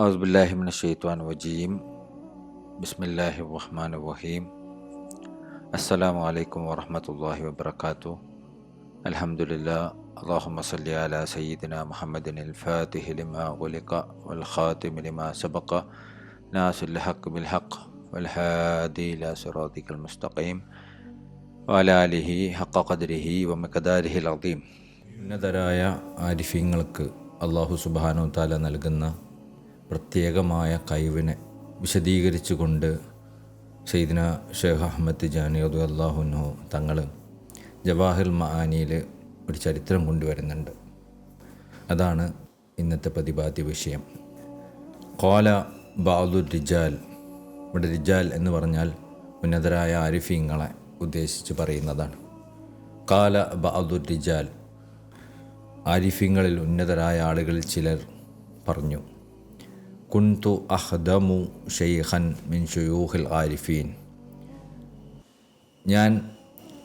أعوذ بالله من الشيطان الرجيم بسم الله الرحمن الرحيم السلام عليكم ورحمة الله وبركاته الحمد لله اللهم صل على سيدنا محمد الفاتح لما غلق والخاتم لما سبق ناصر الحق بالحق والهادي إلى صراطك المستقيم وعلى آله حق قدره ومقداره العظيم ഉന്നതരായ ആരിഫ്യങ്ങൾക്ക് അള്ളാഹു സുബാനു താല നൽകുന്ന പ്രത്യേകമായ കഴിവിനെ വിശദീകരിച്ചുകൊണ്ട് സൈദിന ഷേഖ് അഹമ്മദ് ജാനിയദ് അള്ളാഹുനു തങ്ങൾ ജവാഹിർ മഹാനിയിൽ ഒരു ചരിത്രം കൊണ്ടുവരുന്നുണ്ട്. അതാണ് ഇന്നത്തെ പ്രതിപാദ്യ വിഷയം. കോല ബാദുർ റിജാൽ ഇവിടെ റിജാൽ എന്ന് പറഞ്ഞാൽ ഉന്നതരായ ആരിഫീങ്ങളെ ഉദ്ദേശിച്ച് പറയുന്നതാണ്. കാല ബാദുർ റിജാൽ ആരിഫീങ്ങളിൽ ഉന്നതരായ ആളുകളിൽ ചിലർ പറഞ്ഞു കുൻതു അഹ്ദമു ഷെയ്ഖൻ മിൻ ഷുയൂഹിൽ ആരിഫീൻ ഞാൻ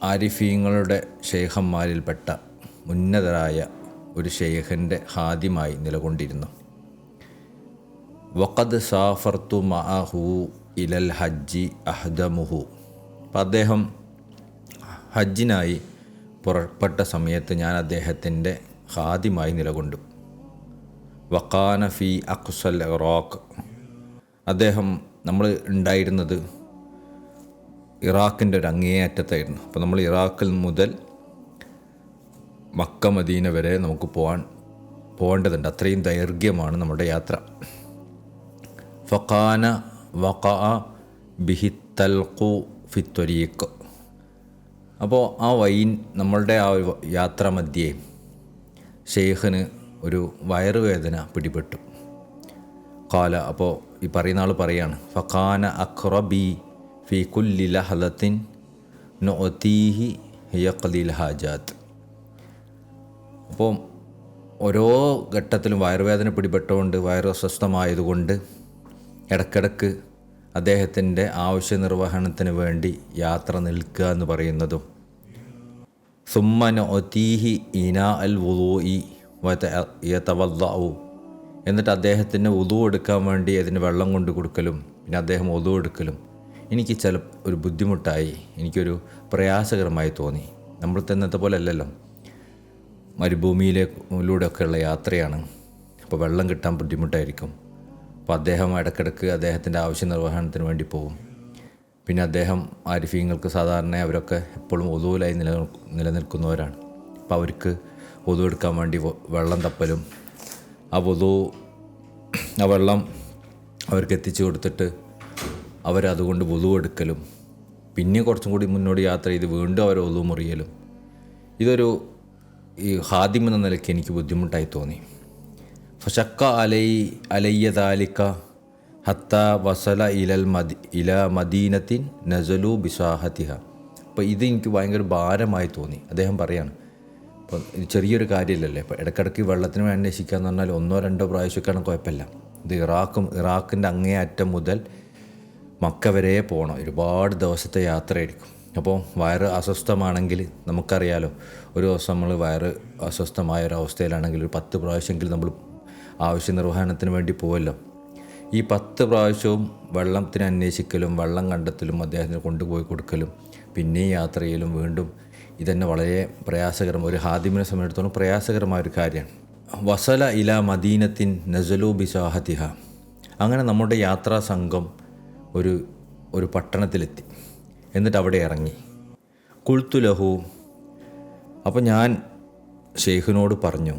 ആരിഫീങ്ങളുടെ ഷെയ്ഖന്മാരിൽപ്പെട്ട ഉന്നതരായ ഒരു ഷെയ്ഖിന്റെ ഹാദ്യമായി നിലകൊണ്ടിരുന്നു. വഖദ് സാഫർത്തു മഅഹു ഇലൽ ഹജ്ജി അഹ്ദമുഹു. അപ്പം അദ്ദേഹം ഹജ്ജിനായി പുറപ്പെട്ട സമയത്ത് ഞാൻ അദ്ദേഹത്തിന്റെ ഹാദ്യമായി നിലകൊണ്ടു. വക്കാന ഫി അക്സൽ ഇറാഖ്. അദ്ദേഹം നമ്മൾ ഉണ്ടായിരുന്നത് ഇറാഖിന്റെ ഒരു അങ്ങേയറ്റത്തായിരുന്നു. അപ്പോൾ നമ്മൾ ഇറാഖിൽ മുതൽ മക്ക മദീന വരെ നമുക്ക് പോകാൻ പോകേണ്ടതുണ്ട് അത്രയും ദൈർഘ്യമാണ് നമ്മുടെ യാത്ര. ഫക്കാന വക്ക ബിഹിത്തൽഖു ഫിത്വരീഖ് അപ്പോൾ ആ വൈൻ നമ്മളുടെ ആ യാത്ര മധ്യേ ഷെയ്ഖിന് ഒരു വയറുവേദന പിടിപെട്ടു. കാല അപ്പോൾ ഈ പറയുന്ന ആൾ പറയാണ് ഫഖാന അഖ്റബി ഫി കുല്ലി ലഹലത്തിൻ നൊത്തീഹി യഖലീൽ ഹാജാത്ത് അപ്പോൾ ഓരോ ഘട്ടത്തിലും വയറുവേദന പിടിപെട്ടുകൊണ്ട് വയറ് അസ്വസ്ഥമായതുകൊണ്ട് ഇടക്കിടക്ക് അദ്ദേഹത്തിന്റെ ആവശ്യ നിർവഹണത്തിന് വേണ്ടി യാത്ര നിൽക്കുക എന്ന് പറയുന്നതും സുമ്മന ഒത്തീഹി ഇന അൽ വുലൂഇ യതവല്ലാവു എന്നിട്ട് അദ്ദേഹത്തിന് ഉതു എടുക്കാൻ വേണ്ടി അതിന് വെള്ളം കൊണ്ട് കൊടുക്കലും പിന്നെ അദ്ദേഹം ഒതു എടുക്കലും എനിക്ക് ചില ഒരു ബുദ്ധിമുട്ടായി. എനിക്കൊരു പ്രയാസകരമായി തോന്നി. നമ്മൾ തന്നത്തെ പോലെ അല്ലല്ലോ മരുഭൂമിയിലൂടെയൊക്കെയുള്ള യാത്രയാണ്. അപ്പോൾ വെള്ളം കിട്ടാൻ ബുദ്ധിമുട്ടായിരിക്കും. അപ്പോൾ അദ്ദേഹം ഇടക്കിടക്ക് അദ്ദേഹത്തിന്റെ ആവശ്യ നിർവഹണത്തിന് വേണ്ടി പോകും പിന്നെ അദ്ദേഹം ആരിഫീങ്ങൾക്ക് സാധാരണ അവരൊക്കെ എപ്പോഴും ഒതുവിലായി നില നിലനിൽക്കുന്നവരാണ്. അപ്പോൾ അവർക്ക് ഒതു എടുക്കാൻ വേണ്ടി വെള്ളം തപ്പലും ആ വധു ആ വെള്ളം അവർക്ക് എത്തിച്ചു കൊടുത്തിട്ട് അവരതുകൊണ്ട് വധു എടുക്കലും പിന്നെ കുറച്ചും കൂടി മുന്നോട്ട് യാത്ര ചെയ്ത് വീണ്ടും അവർ ഒതു മുറിയലും. ഇതൊരു ഈ ഹാദ്യം എന്ന നിലയ്ക്ക് എനിക്ക് ബുദ്ധിമുട്ടായി തോന്നി. ഫഷക്ക അലൈ അലയ്യ താലിക്ക ഹത്ത വസല ഇലൽ മദി ഇല മദീനത്തിൻ നസലു ബിസാഹത്തിഹ. അപ്പോൾ ഇത് എനിക്ക് ഭയങ്കര ഭാരമായി തോന്നി. അദ്ദേഹം പറയാണ് അപ്പോൾ ഇത് ചെറിയൊരു കാര്യമില്ലല്ലേ. ഇപ്പോൾ ഇടയ്ക്കിടയ്ക്ക് വെള്ളത്തിന് വേണ്ടി അന്വേഷിക്കുക എന്ന് പറഞ്ഞാൽ ഒന്നോ രണ്ടോ പ്രാവശ്യമൊക്കെയാണ് കുഴപ്പമില്ല. ഇത് ഇറാഖും ഇറാഖിന്റെ അങ്ങേയറ്റം മുതൽ മക്ക വരെ പോകണം. ഒരുപാട് ദിവസത്തെ യാത്രയായിരിക്കും. അപ്പോൾ വയറ് അസ്വസ്ഥമാണെങ്കിൽ നമുക്കറിയാലോ ഒരു ദിവസം നമ്മൾ വയറ് അസ്വസ്ഥമായ ഒരു അവസ്ഥയിലാണെങ്കിൽ ഒരു പത്ത് പ്രാവശ്യമെങ്കിലും നമ്മൾ ആവശ്യ നിർവഹണത്തിന് വേണ്ടി പോവല്ലോ. ഈ പത്ത് പ്രാവശ്യവും വെള്ളത്തിന് അന്വേഷിക്കലും വെള്ളം കണ്ടെത്തലും അദ്ദേഹത്തിന് കൊണ്ടുപോയി കൊടുക്കലും പിന്നെയും യാത്ര ചെയ്യലും വീണ്ടും ഇതന്നെ വളരെ പ്രയാസകരം ഒരു ഹാദിമിനെ സംബന്ധിച്ചിടത്തോളം പ്രയാസകരമായ ഒരു കാര്യമാണ്. വസല ഇല മദീനത്തിൻ നസലു ബിസാഹതിഹ. അങ്ങനെ നമ്മുടെ യാത്രാ സംഘം ഒരു ഒരു പട്ടണത്തിലെത്തി. എന്നിട്ട് അവിടെ ഇറങ്ങി. കുൾത്തുലഹു അപ്പോൾ ഞാൻ ഷെയ്ഖിനോട് പറഞ്ഞു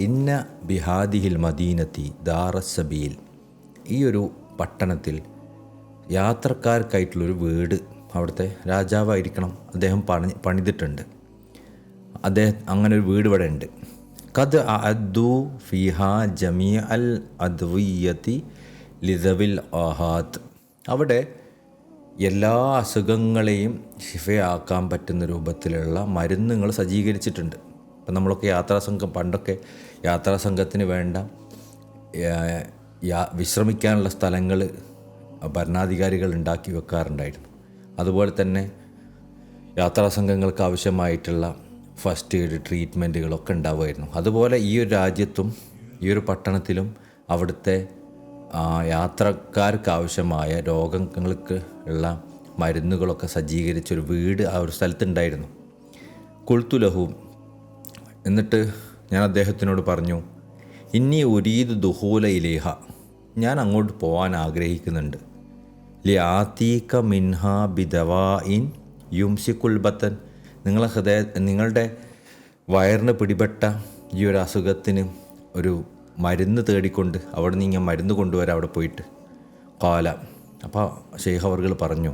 ഇന്ന ബിഹാദിഹിൽ മദീനത്തി ദാറസബിയിൽ ഈ ഒരു പട്ടണത്തിൽ യാത്രക്കാർക്കായിട്ടുള്ളൊരു വീട് അവിടുത്തെ രാജാവായിരിക്കണം അദ്ദേഹം പണി പണിതിട്ടുണ്ട്. അദ്ദേഹം അങ്ങനെ ഒരു വീട് ഇവിടെ ഉണ്ട്. കത് അദ്ദു ഫിഹ ജമീ അൽ അദ്വിയത്തി ലിതവിൽ ആഹാത്ത് അവിടെ എല്ലാ അസുഖങ്ങളെയും ശിഫയാക്കാൻ പറ്റുന്ന രൂപത്തിലുള്ള മരുന്നുകൾ സജ്ജീകരിച്ചിട്ടുണ്ട്. ഇപ്പം നമ്മളൊക്കെ യാത്രാസംഘം പണ്ടൊക്കെ യാത്രാസംഘത്തിന് വേണ്ട വിശ്രമിക്കാനുള്ള സ്ഥലങ്ങൾ ഭരണാധികാരികൾ ഉണ്ടാക്കി വെക്കാറുണ്ടായിരുന്നു. അതുപോലെ തന്നെ യാത്രാ സംഘങ്ങൾക്ക് ആവശ്യമായിട്ടുള്ള ഫസ്റ്റ് എയ്ഡ് ട്രീറ്റ്മെന്റുകളൊക്കെ ഉണ്ടാവുമായിരുന്നു. അതുപോലെ ഈ ഒരു രാജ്യത്തും ഈ ഒരു പട്ടണത്തിലും അവിടുത്തെ യാത്രക്കാർക്ക് ആവശ്യമായ രോഗങ്ങൾക്ക് ഉള്ള മരുന്നുകളൊക്കെ സജ്ജീകരിച്ചൊരു വീട് ആ ഒരു സ്ഥലത്തുണ്ടായിരുന്നു. കുൾത്തുലഹു എന്നിട്ട് ഞാൻ അദ്ദേഹത്തിനോട് പറഞ്ഞു ഇനി ഉരീദ് ദുഹൂല ഇലേഹ. ഞാൻ അങ്ങോട്ട് പോകാൻ ആഗ്രഹിക്കുന്നുണ്ട്. ലി മിൻഹാ ബിദവാ ഇൻ യുംസിക്കുൽബത്തൻ നിങ്ങളെ ഹൃദയ നിങ്ങളുടെ വയറിന് പിടിപെട്ട ഈ ഒരു അസുഖത്തിന് ഒരു മരുന്ന് തേടിക്കൊണ്ട് അവിടെ നിന്ന് ഇങ്ങനെ മരുന്ന് കൊണ്ടുവരാം അവിടെ പോയിട്ട് കാല. അപ്പോൾ ഷെയ്ഖ് അവർകൾ പറഞ്ഞു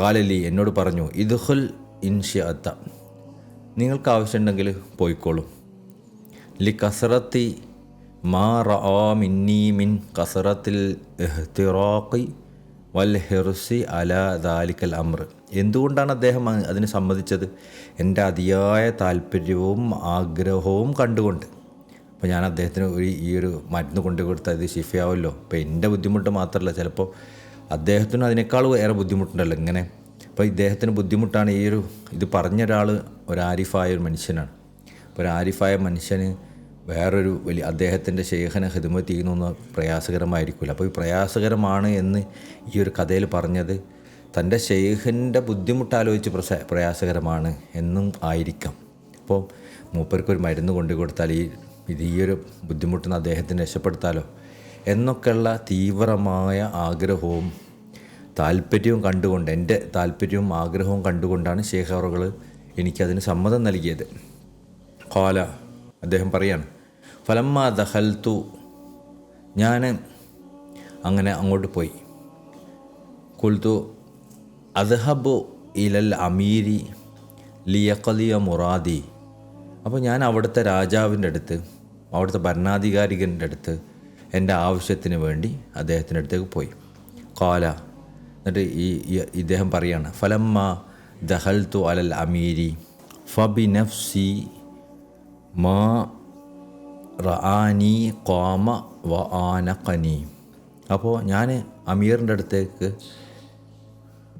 കാലലി എന്നോട് പറഞ്ഞു ഇദ്ഹുൽ ഇൻഷിയത്ത നിങ്ങൾക്ക് ആവശ്യമുണ്ടെങ്കിൽ പോയിക്കോളും. ലി കസറത്തി മിൻ കസറത്തിൽ വൽ ഹെർസി അല ദാലിക്കൽ അമ്ര എന്തുകൊണ്ടാണ് അദ്ദേഹം അതിന് സമ്മതിച്ചത്? എന്റെ അതിയായ താല്പര്യവും ആഗ്രഹവും കണ്ടുകൊണ്ട്. അപ്പോൾ ഞാൻ അദ്ദേഹത്തിന് ഒരു ഈ ഒരു മരുന്ന് കൊണ്ടു കൊടുത്താൽ ഇത് ഷിഫയാവുമല്ലോ അപ്പോൾ എന്റെ ബുദ്ധിമുട്ട് മാത്രമല്ല ചിലപ്പോൾ അദ്ദേഹത്തിന് അതിനേക്കാൾ ഏറെ ബുദ്ധിമുട്ടുണ്ടല്ലോ ഇങ്ങനെ. അപ്പോൾ ഇദ്ദേഹത്തിന് ബുദ്ധിമുട്ടാണ് ഈ ഒരു ഇത് പറഞ്ഞ ഒരാൾ ഒരു ആരിഫായ ഒരു മനുഷ്യനാണ്. അപ്പോൾ ഒരു ആരിഫായ മനുഷ്യന് വേറൊരു വലിയ അദ്ദേഹത്തിന്റെ ശേഖന ഹിദമത്ത് ചെയ്യുന്ന പ്രയാസകരമായിരിക്കില്ല അപ്പോൾ ഈ പ്രയാസകരമാണ് എന്ന് ഈ ഒരു കഥയിൽ പറഞ്ഞത് തന്റെ ശേഖന്റെ ബുദ്ധിമുട്ടാലോചിച്ച് പ്രസ പ്രയാസകരമാണ് എന്നും ആയിരിക്കാം. അപ്പോൾ മൂപ്പർക്ക് ഒരു മരുന്ന് കൊണ്ടു കൊടുത്താൽ ഈ ഇത് ഈ ഒരു ബുദ്ധിമുട്ടിന് അദ്ദേഹത്തിന് രക്ഷപ്പെടുത്താലോ? എന്നൊക്കെയുള്ള തീവ്രമായ ആഗ്രഹവും താല്പര്യവും കണ്ടുകൊണ്ട് എന്റെ താല്പര്യവും ആഗ്രഹവും കണ്ടുകൊണ്ടാണ് ശേഖറുകൾ എനിക്കതിന് സമ്മതം നൽകിയത്. കോല അദ്ദേഹം പറയാണ് ഫലമ്മ ദഹൽത്തു ഞാൻ അങ്ങനെ അങ്ങോട്ട് പോയി. കുൽത്തു അദ്ഹബു ഇലൽ അമീരി ലിയക്കലിയ മുറാദി. അപ്പോൾ ഞാൻ അവിടുത്തെ രാജാവിന്റെ അടുത്ത് അവിടുത്തെ ഭരണാധികാരികന്റെ അടുത്ത് എന്റെ ആവശ്യത്തിന് വേണ്ടി അദ്ദേഹത്തിന്റെ അടുത്തേക്ക് പോയി. കോല എന്നിട്ട് ഈ ഇദ്ദേഹം പറയാണ് ഫലമ്മ ദഹൽത്തു അലൽ അമീരി ഫബി നഫ്സി മാ റആനി കോമ വ ആനഖനി അപ്പോൾ ഞാൻ അമീറിന്റെ അടുത്തേക്ക്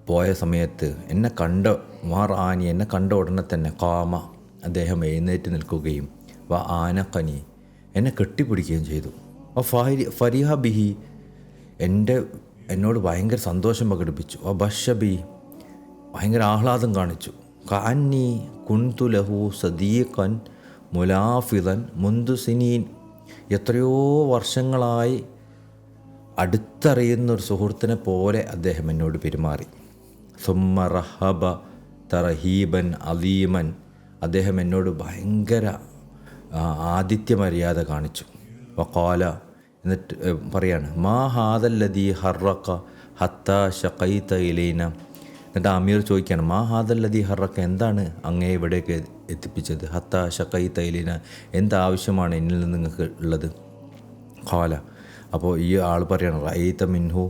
പോയ സമയത്ത് എന്നെ കണ്ട മാർ ആനി എന്നെ കണ്ട ഉടനെ തന്നെ കാമ അദ്ദേഹം എഴുന്നേറ്റ് നിൽക്കുകയും വ ആനക്കനി എന്നെ കെട്ടിപ്പിടിക്കുകയും ചെയ്തു. വ ഫരി ഫരിഹ ബിഹി എന്റെ എന്നോട് ഭയങ്കര സന്തോഷം പ്രകടിപ്പിച്ചു. വ ബഷബി ഭയങ്കര ആഹ്ലാദം കാണിച്ചു. കാന്നി കുൻതുലഹു സദീഖൻ മുലാഫിദൻ മുന്തുസിനീൻ എത്രയോ വർഷങ്ങളായി അടുത്തറിയുന്ന ഒരു സുഹൃത്തിനെ പോലെ അദ്ദേഹം എന്നോട് പെരുമാറി. സുമ്മ റഹബ തറഹീബൻ അലീമൻ അദ്ദേഹം എന്നോട് ഭയങ്കര ആദിത്യ മര്യാദ കാണിച്ചു. വക്കാല എന്നിട്ട് പറയാണ് മാ ഹാദല്ലദീ ഹർറക്ക ഹത്ത ഷക്കൈത്ത ഇലൈന എന്നിട്ട് അമീർ ചോദിക്കുകയാണ് മാ ഹാദല്ലദീ ഹറക്ക എന്താണ് അങ്ങേ ഇവിടേക്ക് എത്തിപ്പിച്ചത്? ഹത്ത ഷക്കൈ തൈലിന എന്താവശ്യമാണ് എന്നിൽ നിന്ന് നിങ്ങൾക്ക് ഉള്ളത്? ഖാല അപ്പോൾ ഈ ആൾ പറയാണ് റൈത്ത മിൻഹു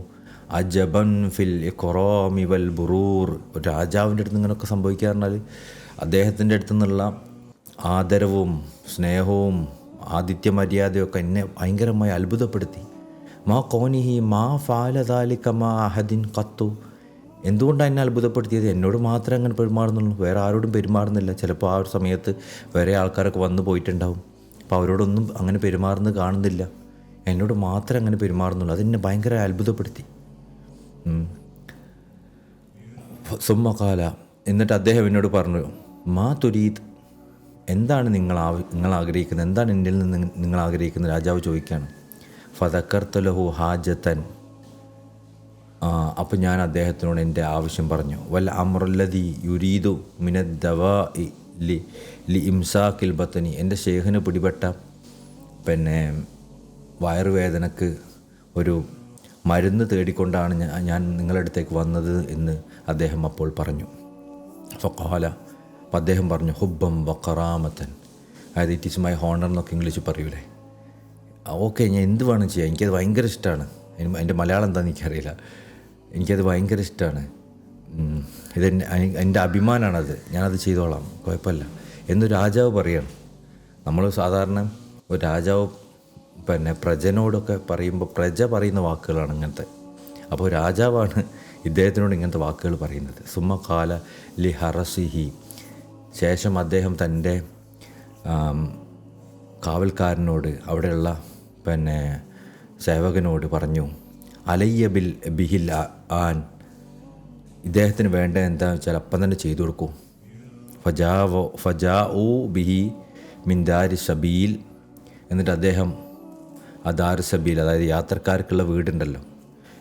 അജബൻ ഫിൽ ഇഖ്റാമി വൽ ബുറൂർ. രാജാവിന്റെ അടുത്ത് ഇങ്ങനെയൊക്കെ സംഭവിക്കുക അദ്ദേഹത്തിന്റെ അടുത്തു നിന്നുള്ള ആദരവും സ്നേഹവും ആദിത്യ മര്യാദയൊക്കെ എന്നെ ഭയങ്കരമായി അത്ഭുതപ്പെടുത്തി. മാ കോനിഹി മാ ഫാലതാലിക്ക മാ അഹദിൻ കത്തു എന്തുകൊണ്ടാണ് എന്നെ അത്ഭുതപ്പെടുത്തിയത്? എന്നോട് മാത്രമേ അങ്ങനെ പെരുമാറുന്നുള്ളൂ. വേറെ ആരോടും പെരുമാറുന്നില്ല. ചിലപ്പോൾ ആ ഒരു സമയത്ത് വേറെ ആൾക്കാരൊക്കെ വന്നു പോയിട്ടുണ്ടാവും. അപ്പോൾ അവരോടൊന്നും അങ്ങനെ പെരുമാറുന്നത് കാണുന്നില്ല. എന്നോട് മാത്രമേ അങ്ങനെ പെരുമാറുന്നുള്ളൂ. അതെന്നെ ഭയങ്കര അത്ഭുതപ്പെടുത്തി. സുമ്മകാല എന്നിട്ട് അദ്ദേഹം എന്നോട് പറഞ്ഞു മാ തുരീത് എന്താണ് നിങ്ങൾ നിങ്ങൾ ആഗ്രഹിക്കുന്നത്? എന്താണ് എന്റെ നിന്ന് നിങ്ങൾ ആഗ്രഹിക്കുന്നത്? രാജാവ് ചോദിക്കുകയാണ്. ഫതക്കർത്തലഹു ഹാജത്തൻ അപ്പോൾ ഞാൻ അദ്ദേഹത്തിനോട് എന്റെ ആവശ്യം പറഞ്ഞു. വല്ല അമ്രല്ലതി യുരീദു മിനദ്ദവ ലി ലി ഇംസാക്കിൽ ബത്തനി. എന്റെ ഷേഖിന് പിടിപെട്ട പിന്നെ വയറുവേദനക്ക് ഒരു മരുന്ന് തേടിക്കൊണ്ടാണ് ഞാൻ നിങ്ങളുടെ അടുത്തേക്ക് വന്നത് എന്ന് അദ്ദേഹം അപ്പോൾ പറഞ്ഞു. ഫൊക്കോല അപ്പം അദ്ദേഹം പറഞ്ഞു ഹുബം വക്കറാമത്തൻ അതായത് ഇറ്റ് ഈസ് മൈ ഹോണർ എന്നൊക്കെ ഇംഗ്ലീഷ് പറയൂലേ. ഓക്കെ ഞാൻ എന്ത് വേണം ചെയ്യാം എനിക്കത് ഭയങ്കര ഇഷ്ടമാണ് എന്റെ മലയാളം എന്താണെന്ന് എനിക്കറിയില്ല. എനിക്കത് ഭയങ്കര ഇഷ്ടമാണ് ഇത് എന്റെ അഭിമാനമാണത് ഞാനത് ചെയ്തോളാം. കുഴപ്പമില്ല. എന്ന് രാജാവ് പറയണം. നമ്മൾ സാധാരണ ഒരു രാജാവ് പിന്നെ പ്രജനോടൊക്കെ പറയുമ്പോൾ പ്രജ പറയുന്ന വാക്കുകളാണ് ഇങ്ങനത്തെ. അപ്പോൾ രാജാവാണ് ഇദ്ദേഹത്തിനോട് ഇങ്ങനത്തെ വാക്കുകൾ പറയുന്നത്. സുമ കാല ലി ഹറസിഹി. ശേഷം അദ്ദേഹം തന്റെ കാവൽക്കാരനോട് അവിടെയുള്ള പിന്നെ സേവകനോട് പറഞ്ഞു അലയ്യ ബിൽ ബിഹിൽ ആൻ. ഇദ്ദേഹത്തിന് വേണ്ട എന്താണെന്ന് വെച്ചാൽ അപ്പം തന്നെ ചെയ്തു കൊടുക്കും. ഫജാവോ ഫജാ ഓ ബിഹി മിൻദാരി സബീൽ. എന്നിട്ട് അദ്ദേഹം ആ ദാരു സബീൽ അതായത് യാത്രക്കാർക്കുള്ള വീടുണ്ടല്ലോ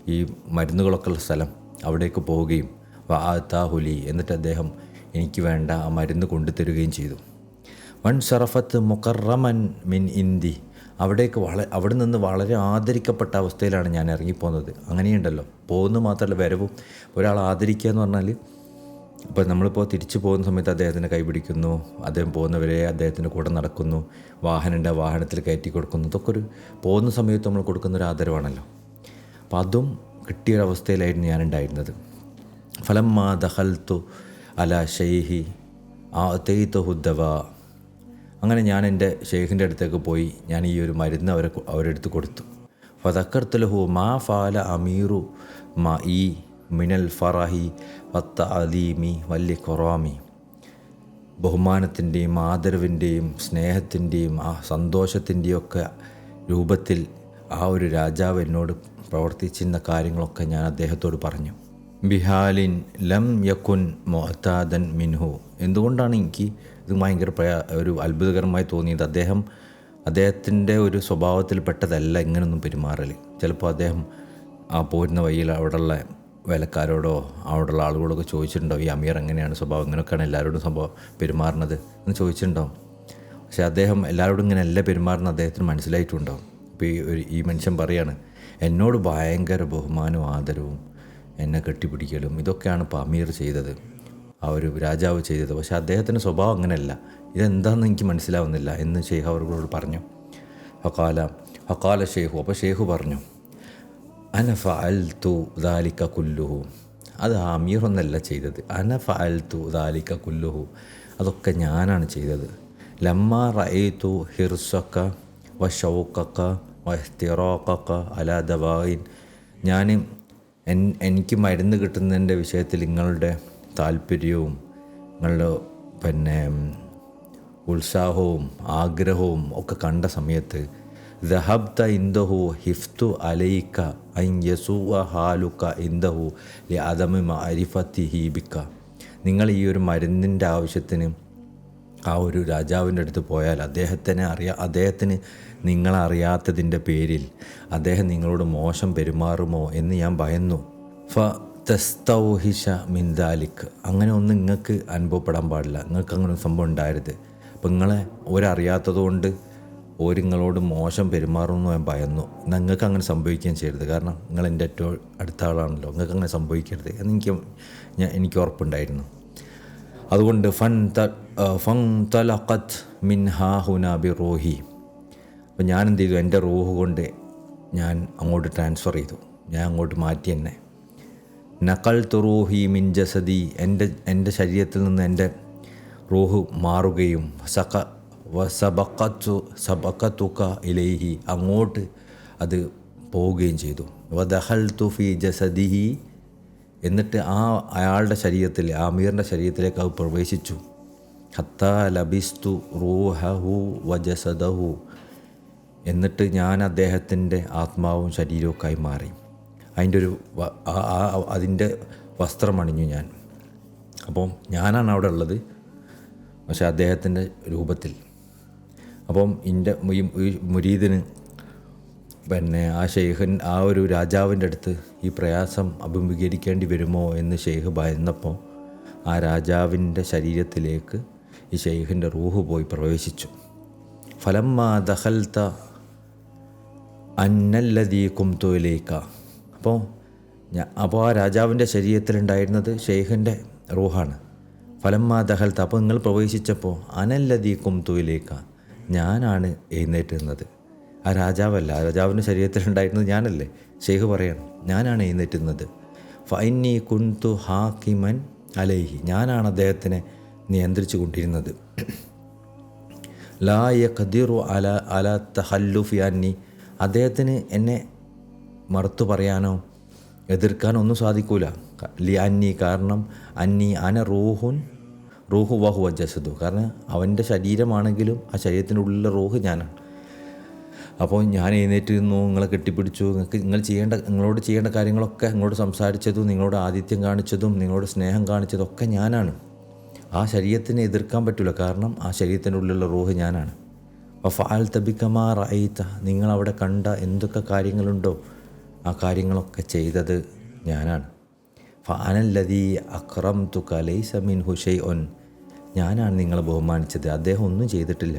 ഈ മരുന്നുകളൊക്കെ ഉള്ള സ്ഥലം അവിടേക്ക് പോവുകയും വാത്താഹുലി എന്നിട്ട് അദ്ദേഹം എനിക്ക് വേണ്ട ആ മരുന്ന് കൊണ്ടുതരികയും ചെയ്തു. വൺ ഷറഫത്ത് മുക്കറമൻ മിൻ ഇന്തി അവിടേക്ക് വള അവിടെ നിന്ന് വളരെ ആദരിക്കപ്പെട്ട അവസ്ഥയിലാണ് ഞാൻ ഇറങ്ങിപ്പോകുന്നത് അങ്ങനെയുണ്ടല്ലോ. പോകുന്നത് മാത്രമല്ല വരവും. ഒരാൾ ആദരിക്കുക എന്ന് പറഞ്ഞാൽ ഇപ്പോൾ നമ്മളിപ്പോൾ തിരിച്ചു പോകുന്ന സമയത്ത് അദ്ദേഹത്തിനെ കൈപിടിക്കുന്നു. അദ്ദേഹം പോകുന്നവരെ അദ്ദേഹത്തിന്റെ കൂടെ നടക്കുന്നു. വാഹനമുണ്ട് വാഹനത്തിൽ കയറ്റി കൊടുക്കുന്നു. ഇതൊക്കെ ഒരു പോകുന്ന സമയത്ത് നമ്മൾ കൊടുക്കുന്ന ഒരു ആദരവാണല്ലോ. അപ്പോൾ അതും കിട്ടിയൊരവസ്ഥയിലായിരുന്നു ഞാനുണ്ടായിരുന്നത് ഫലം മാ ദഹൽത്തു അല ഷെയ്ഹി ആ തെയ്ത്തു ഹുദ്ദവ അങ്ങനെ ഞാൻ എന്റെ ഷെയ്ഖിന്റെ അടുത്തേക്ക് പോയി ഞാൻ ഈ ഒരു മരുന്ന് അവരെ അവരെടുത്ത് കൊടുത്തു. ഫതക്കർത്തലഹു മാ ഫാല അമീറു മാ ഈ മിനൽ ഫറാഹി വത്ത അലീമി വല്യ ഖൊറാമി. ബഹുമാനത്തിന്റെയും ആദരവിന്റെയും സ്നേഹത്തിന്റെയും ആ സന്തോഷത്തിന്റെയും ഒക്കെ രൂപത്തിൽ ആ ഒരു രാജാവ് എന്നോട് പ്രവർത്തിച്ചിരുന്ന കാര്യങ്ങളൊക്കെ ഞാൻ അദ്ദേഹത്തോട് പറഞ്ഞു. ബിഹാലിൻ ലം യക്കുൻ മൊഹത്താദൻ മിൻഹു. എന്തുകൊണ്ടാണ് എനിക്ക് ഇത് ഭയങ്കര ഒരു അത്ഭുതകരമായി തോന്നിയത്? അദ്ദേഹം അദ്ദേഹത്തിന്റെ ഒരു സ്വഭാവത്തിൽ പെട്ടതല്ല ഇങ്ങനൊന്നും പെരുമാറൽ ചിലപ്പോൾ അദ്ദേഹം ആ പോരുന്ന വഴിയിൽ അവിടെയുള്ള വേലക്കാരോടോ അവിടെയുള്ള ആളുകളോടൊക്കെ ചോദിച്ചിട്ടുണ്ടോ ഈ അമീർ എങ്ങനെയാണ് സ്വഭാവം? ഇങ്ങനെയൊക്കെയാണ് എല്ലാവരോടും സ്വഭാവം പെരുമാറുന്നത്? എന്ന് ചോദിച്ചിട്ടുണ്ടാവും. പക്ഷേ അദ്ദേഹം എല്ലാവരോടും ഇങ്ങനെ അല്ല പെരുമാറുന്ന അദ്ദേഹത്തിന് മനസ്സിലായിട്ടുണ്ടാവും. ഇപ്പോൾ ഈ ഒരു ഈ മനുഷ്യൻ പറയാണ് എന്നോട് ഭയങ്കര ബഹുമാനവും ആദരവും എന്നെ കെട്ടിപ്പിടിക്കലും ഇതൊക്കെയാണ് ഇപ്പോൾ അമീർ ചെയ്തത്. ആ ഒരു രാജാവ് ചെയ്തത്. പക്ഷേ അദ്ദേഹത്തിന്റെ സ്വഭാവം അങ്ങനെയല്ല. ഇതെന്താണെന്ന് എനിക്ക് മനസ്സിലാവുന്നില്ല എന്ന് ഷെയ്ഖ് അവരോട് പറഞ്ഞു. ഹക്കാല ഹക്കാല ഷെയ്ഖു അപ്പോൾ ഷെയ്ഖു പറഞ്ഞു അന ഫഅൽതു ദാലിക്ക കുല്ലുഹു. അത് അമീർ ഒന്നല്ല ചെയ്തത്. അന ഫഅൽതു ദാലിക്ക കുല്ലുഹു. അതൊക്കെ ഞാനാണ് ചെയ്തത്. ലമ്മ റഅയ്തു ഹിർസക്ക വ ഷൗക്കക്ക വ ഇഹ്തിറാഖക്ക അലാ ദവായിൻ ഞാൻ എൻ എനിക്ക് മരുന്ന് കിട്ടുന്നതിന്റെ വിഷയത്തിൽ നിങ്ങളുടെ താല്പര്യവും നിങ്ങളുടെ പിന്നെ ഉത്സാഹവും ആഗ്രഹവും ഒക്കെ കണ്ട സമയത്ത് ദഹബ്ത ഇന്ദഹു ഹിഫ്തു അലൈക്ക ഐൻ യസൂവ ഹാലുക്ക ഇന്ദഹു ലി അദമി അരിഫത്തി ഹീബിക്ക നിങ്ങൾ ഈ ഒരു മരുന്നിന്റെ ആവശ്യത്തിന് ആ ഒരു രാജാവിന്റെ അടുത്ത് പോയാൽ അദ്ദേഹത്തിനെ അറിയാം അദ്ദേഹത്തിന് നിങ്ങളറിയാത്തതിന്റെ പേരിൽ അദ്ദേഹം നിങ്ങളോട് മോശം പെരുമാറുമോ എന്ന് ഞാൻ ഭയന്നു. ഫ തെസ്തൗഹിഷ മിന്ദാലിക് അങ്ങനെ ഒന്നും നിങ്ങൾക്ക് അനുഭവപ്പെടാൻ പാടില്ല. നിങ്ങൾക്ക് അങ്ങനെ ഒരു സംഭവം ഉണ്ടായിരുത് അപ്പം നിങ്ങളെ ഒരറിയാത്തതുകൊണ്ട് ഓരിങ്ങളോട് മോശം പെരുമാറുമെന്ന് ഞാൻ ഭയന്നു. നിങ്ങൾക്ക് അങ്ങനെ സംഭവിക്കുകയും ചെയ്യരുത്. കാരണം നിങ്ങൾ എന്റെ ഏറ്റവും അടുത്ത ആളാണല്ലോ. നിങ്ങൾക്ക് അങ്ങനെ സംഭവിക്കരുത് എന്ന് എനിക്ക് ഞാൻ എനിക്ക് ഉറപ്പുണ്ടായിരുന്നു. അതുകൊണ്ട് ഫൻ ത ഫൻ തലഖത്ത് മിൻ ഹാ ഹുനാബി റൂഹി അപ്പം ഞാൻ എന്ത് ചെയ്തു എന്റെ റൂഹ് കൊണ്ട് ഞാൻ അങ്ങോട്ട് ട്രാൻസ്ഫർ ചെയ്തു. ഞാൻ അങ്ങോട്ട് മാറ്റി എന്നെ. നക്കൽ തുറൂഹി മിൻ ജസദി. എന്റെ എന്റെ ശരീരത്തിൽ നിന്ന് എന്റെ റൂഹ് മാറുകയും സക സബക്കത്തു സബക്കത്തുക്ക ഇലേഹി അങ്ങോട്ട് അത് പോവുകയും ചെയ്തു. വദഹൽ തുഫി ജസദിഹി എന്നിട്ട് ആ അയാളുടെ ശരീരത്തിൽ ആ അമീറിന്റെ ശരീരത്തിലേക്ക് അത് പ്രവേശിച്ചു. ഹത്ത ലബിസ്തു റൂഹഹു വജസദഹു എന്നിട്ട് ഞാൻ അദ്ദേഹത്തിന്റെ ആത്മാവും ശരീരവും ആയി മാറി. അതിന്റെ ഒരു അതിന്റെ വസ്ത്രമണിഞ്ഞു ഞാൻ. അപ്പം ഞാനാണ് അവിടെ ഉള്ളത്. പക്ഷേ അദ്ദേഹത്തിന്റെ രൂപത്തിൽ. അപ്പം ഇന്റെ ഈ മുരീദിന് പിന്നെ ആ ഷെയ്ഖൻ ആ ഒരു രാജാവിന്റെ അടുത്ത് ഈ പ്രയാസം അഭിമുഖീകരിക്കേണ്ടി വരുമോ എന്ന് ഷെയ്ഖ് ഭയന്നപ്പോൾ ആ രാജാവിന്റെ ശരീരത്തിലേക്ക് ഈ ഷെയ്ഖിന്റെ റൂഹ് പോയി പ്രവേശിച്ചു. ഫലമ്മ ദഹൽത്ത അന്നല്ലതീ കുംതുലേക്ക അപ്പോൾ ഞാൻ അപ്പോൾ ആ രാജാവിന്റെ ശരീരത്തിലുണ്ടായിരുന്നത് ഷെയ്ഖിന്റെ റൂഹാണ്. ഫലമ്മാ ദഹൽ അപ്പോൾ നിങ്ങൾ പ്രവേശിച്ചപ്പോൾ അനല്ലതീ കുംതുലേക്ക ഞാനാണ് എഴുന്നേറ്റുന്നത് ആ രാജാവല്ല രാജാവിന്റെ ശരീരത്തിലുണ്ടായിരുന്നത് ഞാനല്ലേ. ഷെയ്ഖ് പറയണം ഞാനാണ് എഴുന്നേറ്റുന്നത് ഫൈനി കുന്തു ഹാക്കിമൻ അലേഹി ഞാനാണ് അദ്ദേഹത്തിനെ നിയന്ത്രിച്ചു കൊണ്ടിരുന്നത്. ലായ യഖദിറു അല അല തഹല്ലുഫി അന്നി അദ്ദേഹത്തിന് എന്നെ മറുത്തു പറയാനോ എതിർക്കാനോ ഒന്നും സാധിക്കൂല. ലി അന്നി കാരണം അന്നി അന റൂഹുൻ റൂഹു വഹു അജസ്തു കാരണം അവന്റെ ശരീരമാണെങ്കിലും ആ ശരീരത്തിന്റെ ഉള്ളിലെ റൂഹ് ഞാനാണ്. അപ്പോൾ ഞാൻ എഴുന്നേറ്റ് നിന്നു നിങ്ങളെ കെട്ടിപ്പിടിച്ചു. നിങ്ങൾക്ക് നിങ്ങൾ ചെയ്യേണ്ട നിങ്ങളോട് ചെയ്യേണ്ട കാര്യങ്ങളൊക്കെ നിങ്ങളോട് സംസാരിച്ചതും നിങ്ങളോട് ആതിഥ്യം കാണിച്ചതും നിങ്ങളോട് സ്നേഹം കാണിച്ചതും ഒക്കെ ഞാനാണ്. ആ ശരീരത്തിനെ എതിർക്കാൻ പറ്റില്ല കാരണം ആ ശരീരത്തിന്റെ ഉള്ളിലുള്ള റൂഹ് ഞാനാണ്. അപ്പോൾ ഫാൽ തബിക്കമാർ അയിത്ത നിങ്ങളവിടെ കണ്ട എന്തൊക്കെ കാര്യങ്ങളുണ്ടോ ആ കാര്യങ്ങളൊക്കെ ചെയ്തത് ഞാനാണ്. ഫാനല്ലതി അക്രം തു കലൈ സമീൻ ഹുഷൈ ഒൻ ഞാനാണ് നിങ്ങളെ ബഹുമാനിച്ചത്. അദ്ദേഹം ഒന്നും ചെയ്തിട്ടില്ല.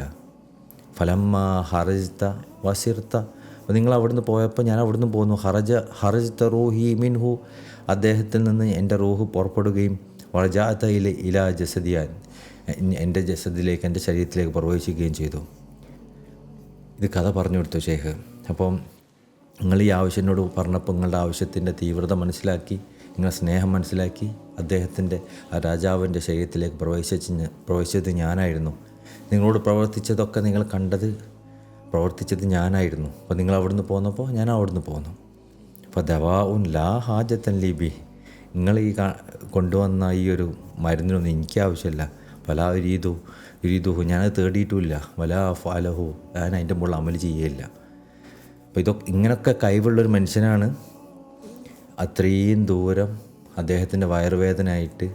ഫലമ്മ ഹറജ്ത വസിർത്ത അപ്പോൾ നിങ്ങൾ അവിടുന്ന് പോയപ്പോൾ ഞാൻ അവിടുന്ന് പോന്നു. ഹറജ ഹറജ്ത റൂഹി മിൻഹു അദ്ദേഹത്തിൽ നിന്ന് എന്റെ റൂഹ് പുറപ്പെടുകയും വളജാത്ത ഇല ഇല ജസദിയാൻ എന്റെ ജസദിലേക്ക് എന്റെ ശരീരത്തിലേക്ക് പ്രവേശിക്കുകയും ചെയ്തു. ഇത് കഥ പറഞ്ഞു കൊടുത്തു ഷേഖ് അപ്പം നിങ്ങൾ ഈ ആവശ്യത്തിനോട് പറഞ്ഞപ്പോൾ നിങ്ങളുടെ ആവശ്യത്തിന്റെ തീവ്രത മനസ്സിലാക്കി നിങ്ങളുടെ സ്നേഹം മനസ്സിലാക്കി അദ്ദേഹത്തിന്റെ ആ രാജാവിന്റെ ശരീരത്തിലേക്ക് പ്രവേശിച്ച് പ്രവേശിച്ചത് ഞാനായിരുന്നു. നിങ്ങളോട് പ്രവർത്തിച്ചതൊക്കെ നിങ്ങൾ കണ്ടത് പ്രവർത്തിച്ചത് ഞാനായിരുന്നു. അപ്പോൾ നിങ്ങൾ അവിടുന്ന് പോന്നപ്പോൾ ഞാൻ അവിടുന്ന് പോന്നു. അപ്പോൾ ദവാ ഉൻ ലാ ഹാജത്തൻ ലിബി നിങ്ങൾ ഈ കൊണ്ടുവന്ന ഈ ഒരു മരുന്നിനൊന്നും എനിക്ക് ആവശ്യമില്ല. വലാ രീതു രീതുഹു ഞാനത് തേടിയിട്ടുമില്ല. വലാ ഫാലഹു ഞാൻ അതിന്റെ മുകളിൽ അമൽ ചെയ്യുകയില്ല. അപ്പോൾ ഇതൊക്കെ ഇങ്ങനൊക്കെ കഴിവുള്ളൊരു മനുഷ്യനാണ്. അത്രയും ദൂരം അദ്ദേഹത്തിന്റെ വയറുവേദനയായിട്ട്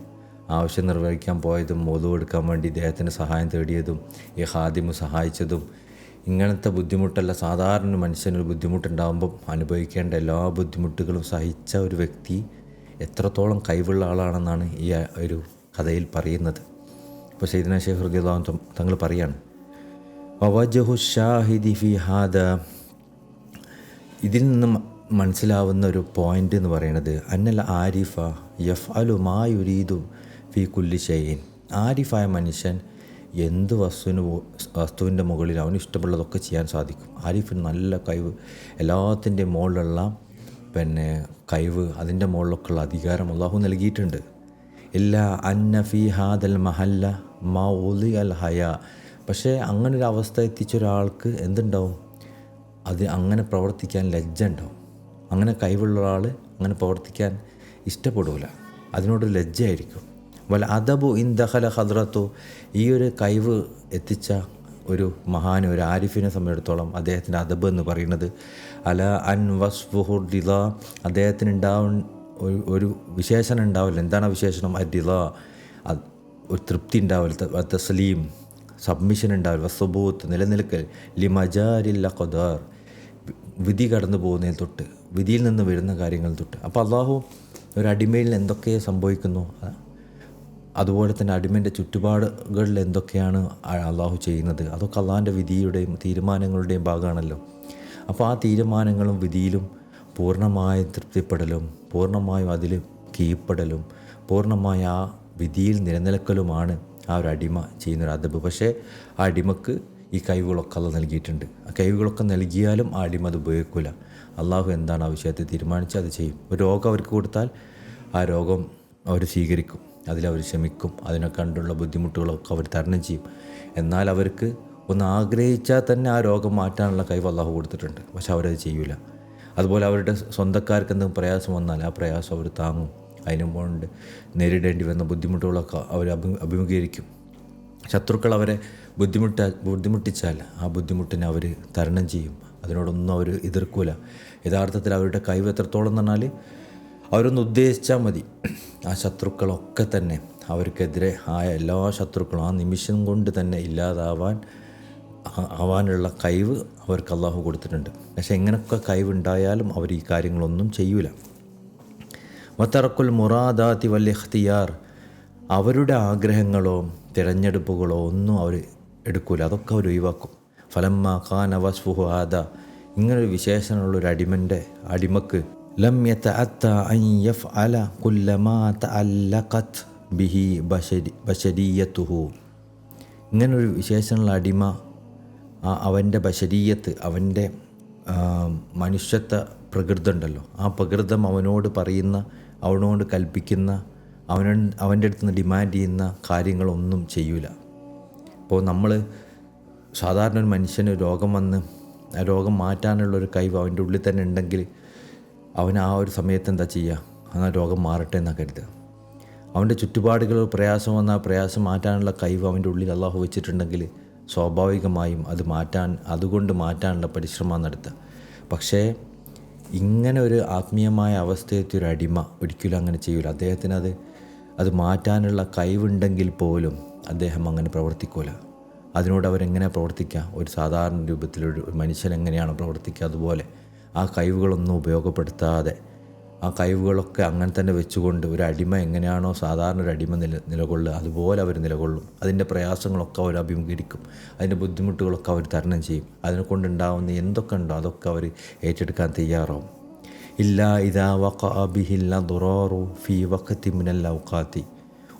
ആവശ്യം നിർവഹിക്കാൻ പോയതും മോതു എടുക്കാൻ വേണ്ടി ഇദ്ദേഹത്തിന്റെ സഹായം തേടിയതും ഈ ഹാദിമു സഹായിച്ചതും ഇങ്ങനത്തെ ബുദ്ധിമുട്ടല്ല സാധാരണ മനുഷ്യനൊരു ബുദ്ധിമുട്ടുണ്ടാകുമ്പം അനുഭവിക്കേണ്ട എല്ലാ ബുദ്ധിമുട്ടുകളും സഹിച്ച ഒരു വ്യക്തി എത്രത്തോളം കഴിവുള്ള ആളാണെന്നാണ് ഈ ഒരു കഥയിൽ പറയുന്നത്. ഇപ്പോൾ സൈദിന ഷെയ്ഖ് ഹൃദയം തങ്ങൾ പറയാണ് വവജഹു ഷാഹിദി ഫി ഹാദ. ഇതിൽ നിന്നും മനസ്സിലാവുന്ന ഒരു പോയിന്റ് എന്ന് പറയുന്നത് അന്നൽ ആരിഫ യഫ് അലു മായുരീദു ഫി കുല്ലി ഷെയ്ൻ ആരിഫായ മനുഷ്യൻ എന്ത് വസ്തുവിന് വസ്തുവിന്റെ മുകളിൽ അവന് ഇഷ്ടമുള്ളതൊക്കെ ചെയ്യാൻ സാധിക്കും. ആരിഫിന് നല്ല കഴിവ് എല്ലാത്തിന്റെ മുകളിലുള്ള പിന്നെ കഴിവ് അതിന്റെ മുകളിലൊക്കെയുള്ള അധികാരം അള്ളാഹു നൽകിയിട്ടുണ്ട്. ഇല്ല അന്ന ഫി ഹാദൽ മഹല്ല മാ അൽ ഹയ പക്ഷേ അങ്ങനെ ഒരു അവസ്ഥ എത്തിച്ച ഒരാൾക്ക് എന്തുണ്ടാവും? അത് അങ്ങനെ പ്രവർത്തിക്കാൻ ലജ്ജ ഉണ്ടാവും. അങ്ങനെ കഴിവുള്ള ഒരാൾ അങ്ങനെ പ്രവർത്തിക്കാൻ ഇഷ്ടപ്പെടില്ല അതിനോട് ലജ്ജയായിരിക്കും. വല്ല അദബു ഇൻ ദഹല ഹദ്രത്തു ഈ ഒരു കഴിവ് എത്തിച്ച ഒരു മഹാൻ ഒരു ആരിഫിനെ സംബന്ധിച്ചിടത്തോളം അദ്ദേഹത്തിന്റെ അദബ് എന്ന് പറയുന്നത് അല അൻ വസ്ഫുഹുർ ദിദ അദ്ദേഹത്തിന് ഉണ്ടാവും ഒരു വിശേഷണം ഉണ്ടാവില്ല. എന്താണ് ആ വിശേഷണം? അ അത് ഒരു തൃപ്തി ഉണ്ടാവില്ല. തസ്ലീം സബ്മിഷൻ ഉണ്ടാവില്ല. വസ്ബൂത്ത് നിലനിൽക്കൽ. ലിമജാരില്ല ഖദാർ വിധി കടന്നു പോകുന്നതിൽ തൊട്ട് വിധിയിൽ നിന്ന് വരുന്ന കാര്യങ്ങൾ തൊട്ട്. അപ്പോൾ അള്ളാഹു ഒരു അടിമയിൽ എന്തൊക്കെ സംഭവിക്കുന്നു? അതുപോലെ തന്നെ അടിമന്റെ ചുറ്റുപാടുകളിൽ എന്തൊക്കെയാണ് അള്ളാഹു ചെയ്യുന്നത്? അതൊക്കെ അള്ളാഹിന്റെ വിധിയുടെയും തീരുമാനങ്ങളുടെയും ഭാഗമാണല്ലോ. അപ്പോൾ ആ തീരുമാനങ്ങളും വിധിയിലും പൂർണമായും തൃപ്തിപ്പെടലും പൂർണമായും അതിൽ കീഴ്പ്പെടലും പൂർണമായ ആ വിധിയിൽ നിലനിൽക്കലുമാണ് ആ ഒരു അടിമ ചെയ്യുന്നൊരു അദബ്. പക്ഷേ ആ അടിമക്ക് ഈ കഴിവുകളൊക്കെ അല്ല നൽകിയിട്ടുണ്ട്. ആ കഴിവുകളൊക്കെ നൽകിയാലും ആ അടിമ അത് ഉപയോഗിക്കില്ല അള്ളാഹു എന്താണ് ആ വിഷയത്തെ തീരുമാനിച്ച് അത് ചെയ്യും. ഒരു രോഗം അവർക്ക് കൊടുത്താൽ ആ രോഗം അവർ സ്വീകരിക്കും. അതിലവർ ശ്രമിക്കും അതിനെ കണ്ടുള്ള ബുദ്ധിമുട്ടുകളൊക്കെ അവർ തരണം ചെയ്യും. എന്നാൽ അവർക്ക് ഒന്ന് ആഗ്രഹിച്ചാൽ തന്നെ ആ രോഗം മാറ്റാനുള്ള കഴിവ് അള്ളാഹു കൊടുത്തിട്ടുണ്ട്. പക്ഷെ അവരത് ചെയ്യൂല. അതുപോലെ അവരുടെ സ്വന്തക്കാർക്ക് എന്തെങ്കിലും പ്രയാസം വന്നാൽ ആ പ്രയാസം അവർ താങ്ങും. അതിനു കൊണ്ട് നേരിടേണ്ടി വന്ന ബുദ്ധിമുട്ടുകളൊക്കെ അവർ അഭി അഭിമുഖീകരിക്കും. ശത്രുക്കൾ അവരെ ബുദ്ധിമുട്ട ബുദ്ധിമുട്ടിച്ചാൽ ആ ബുദ്ധിമുട്ടിനെ അവർ തരണം ചെയ്യും. അതിനോടൊന്നും അവർ എതിർക്കൂല. യഥാർത്ഥത്തിൽ അവരുടെ കഴിവ് എത്രത്തോളം എന്ന് പറഞ്ഞാൽ അവരൊന്ന് ഉദ്ദേശിച്ചാൽ മതി. ആ ശത്രുക്കളൊക്കെ തന്നെ അവർക്കെതിരെ ആ എല്ലാ ശത്രുക്കളും ആ നിമിഷം കൊണ്ട് തന്നെ ഇല്ലാതാവാൻ ആവാനുള്ള കഴിവ് അവർക്ക് അള്ളാഹു കൊടുത്തിട്ടുണ്ട്. പക്ഷേ എങ്ങനെയൊക്കെ കഴിവുണ്ടായാലും അവർ ഈ കാര്യങ്ങളൊന്നും ചെയ്യൂല. വത്തറക്കുൽ മുറാദാത്തി വൽ ഇഖ്തിയാർ. അവരുടെ ആഗ്രഹങ്ങളോ തിരഞ്ഞെടുപ്പുകളോ ഒന്നും അവർ എടുക്കൂല. അതൊക്കെ അവർ ഒഴിവാക്കും. ഫലമ്മ ഖാന വസ്ഫുഹു ആദ ഇങ്ങനൊരു വിശേഷണമുള്ള ഒരു അടിമന്റെ അടിമക്ക് ലം യതഅത്ത അൻ യഫ്അല കുല്ലമാ തഅല്ലഖത് ബിഹി ബശരി ബശരീയത്തുഹു. ഇങ്ങനൊരു വിശേഷമുള്ള അടിമ അവന്റെ ബശരീയത്ത് അവന്റെ മനുഷ്യത്വ പ്രകൃതം ഉണ്ടല്ലോ. ആ പ്രകൃതം അവനോട് പറയുന്ന അവനോട് കൽപ്പിക്കുന്ന അവന അവന്റെ അടുത്ത് നിന്ന് ഡിമാൻഡ് ചെയ്യുന്ന കാര്യങ്ങളൊന്നും ചെയ്യൂല. അപ്പോൾ നമ്മൾ സാധാരണ ഒരു മനുഷ്യന് രോഗം വന്ന് ആ രോഗം മാറ്റാനുള്ള ഒരു കഴിവ് അവന്റെ ഉള്ളിൽ തന്നെ ഉണ്ടെങ്കിൽ അവൻ ആ ഒരു സമയത്ത് എന്താ ചെയ്യുക? എന്നാൽ രോഗം മാറട്ടെ എന്നാ കരുതുക. അവന്റെ ചുറ്റുപാടുകൾ പ്രയാസം വന്ന പ്രയാസം മാറ്റാനുള്ള കഴിവ് അവന്റെ ഉള്ളിൽ അള്ളാഹു വെച്ചിട്ടുണ്ടെങ്കിൽ സ്വാഭാവികമായും അത് മാറ്റാൻ അതുകൊണ്ട് മാറ്റാനുള്ള പരിശ്രമം നടത്തുക. പക്ഷേ ഇങ്ങനെ ഒരു ആത്മീയമായ അവസ്ഥയത്തെ ഒരു അടിമ ഒരിക്കലും അങ്ങനെ ചെയ്യൂല. അദ്ദേഹത്തിന് അത് അത് മാറ്റാനുള്ള കഴിവുണ്ടെങ്കിൽ പോലും അദ്ദേഹം അങ്ങനെ പ്രവർത്തിക്കൂല. അതിനോട് അവരെങ്ങനെ പ്രവർത്തിക്കുക ഒരു സാധാരണ രൂപത്തിലൊരു മനുഷ്യൻ എങ്ങനെയാണോ പ്രവർത്തിക്കുക അതുപോലെ ആ കഴിവുകളൊന്നും ഉപയോഗപ്പെടുത്താതെ ആ കഴിവുകളൊക്കെ അങ്ങനെ തന്നെ വെച്ചുകൊണ്ട് ഒരു അടിമ എങ്ങനെയാണോ സാധാരണ ഒരു അടിമ നില നിലകൊള്ളുക അതുപോലെ അവർ നിലകൊള്ളും. അതിന്റെ പ്രയാസങ്ങളൊക്കെ അവർ അഭിമുഖീകരിക്കും. അതിന്റെ ബുദ്ധിമുട്ടുകളൊക്കെ അവർ തരണം ചെയ്യും. അതിനെ കൊണ്ടുണ്ടാവുന്ന എന്തൊക്കെ ഉണ്ടോ അതൊക്കെ അവർ ഏറ്റെടുക്കാൻ തയ്യാറാവും. ഇല്ല ഇതാ വക്ക അബിഹില്ല ദുറോറു ഫി വക്കത്തി മിനൽ ഔക്കാത്തി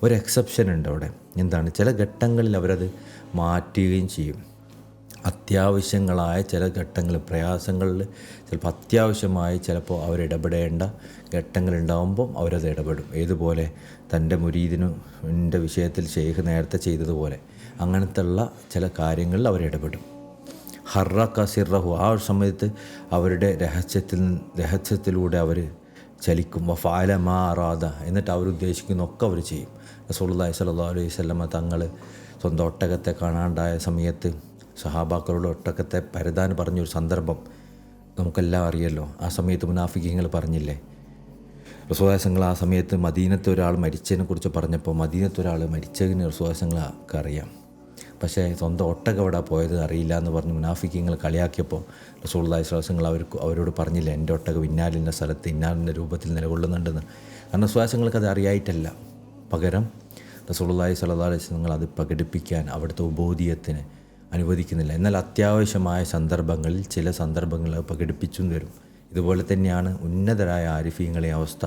ഒരു എക്സെപ്ഷൻ ഉണ്ട് അവിടെ. എന്താണ്? ചില ഘട്ടങ്ങളിൽ അവരത് മാറ്റുകയും ചെയ്യും. അത്യാവശ്യങ്ങളായ ചില ഘട്ടങ്ങൾ പ്രയാസങ്ങളിൽ ചിലപ്പോൾ അത്യാവശ്യമായി ചിലപ്പോൾ അവരിടപെടേണ്ട ഘട്ടങ്ങളുണ്ടാകുമ്പം അവരത് ഇടപെടും. ഏതുപോലെ തന്റെ മുരീദിനു എന്റെ വിഷയത്തിൽ ഷെയ്ഖ് നേരത്തെ ചെയ്തതുപോലെ അങ്ങനത്തെ ഉള്ള ചില കാര്യങ്ങളിൽ അവരിടപെടും ഹറക്ക കസിറഹു ആ ഒരു സമയത്ത് അവരുടെ രഹസ്യത്തിൽ രഹസ്യത്തിലൂടെ അവർ ചലിക്കും. വഫാല മാ അറാദ എന്നിട്ട് അവർ ഉദ്ദേശിക്കുന്നതൊക്കെ അവർ ചെയ്യും. റസൂലുള്ളാഹി സല്ലാ അലൈഹി സ്വല്ലമ്മ തങ്ങൾ സ്വന്തം ഒട്ടകത്തെ കാണാണ്ടായ സമയത്ത് സഹാബാക്കളുടെ ഒട്ടക്കത്തെ പരതാൻ പറഞ്ഞൊരു സന്ദർഭം നമുക്കെല്ലാം അറിയല്ലോ. ആ സമയത്ത് മുനാഫിക്കങ്ങൾ പറഞ്ഞില്ലേ? റസൂദാസങ്ങൾ ആ സമയത്ത് മദീനത്ത് ഒരാൾ മരിച്ചതിനെ കുറിച്ച് പറഞ്ഞപ്പോൾ മദീനത്ത് ഒരാൾ മരിച്ചതിന് റസൂദാസങ്ങൾക്ക് അറിയാം. പക്ഷേ സ്വന്തം ഒട്ടക എവിടെ പോയത് അറിയില്ല എന്ന് പറഞ്ഞ് മുനാഫിക്കങ്ങൾ കളിയാക്കിയപ്പോൾ റസൂള്ളി ശ്വാസങ്ങൾ അവർക്ക് അവരോട് പറഞ്ഞില്ല എന്റെ ഒട്ടക ഇന്നാലിന്റെ സ്ഥലത്ത് ഇന്നാലിന്റെ രൂപത്തിൽ നിലകൊള്ളുന്നുണ്ടെന്ന്. കാരണം ശ്വാസങ്ങൾക്ക് അത് അറിയായിട്ടല്ല. പകരം റസൂള്ളി സ്വല്ലാ അലൈഹി അത് പ്രകടിപ്പിക്കാൻ അവിടുത്തെ ഉബോധീയത്തിന് അനുവദിക്കുന്നില്ല. എന്നാൽ അത്യാവശ്യമായ സന്ദർഭങ്ങളിൽ ചില സന്ദർഭങ്ങൾ പ്രകടിപ്പിച്ചും വരും. ഇതുപോലെ തന്നെയാണ് ഉന്നതരായ ആരിഫീങ്ങളെ അവസ്ഥ.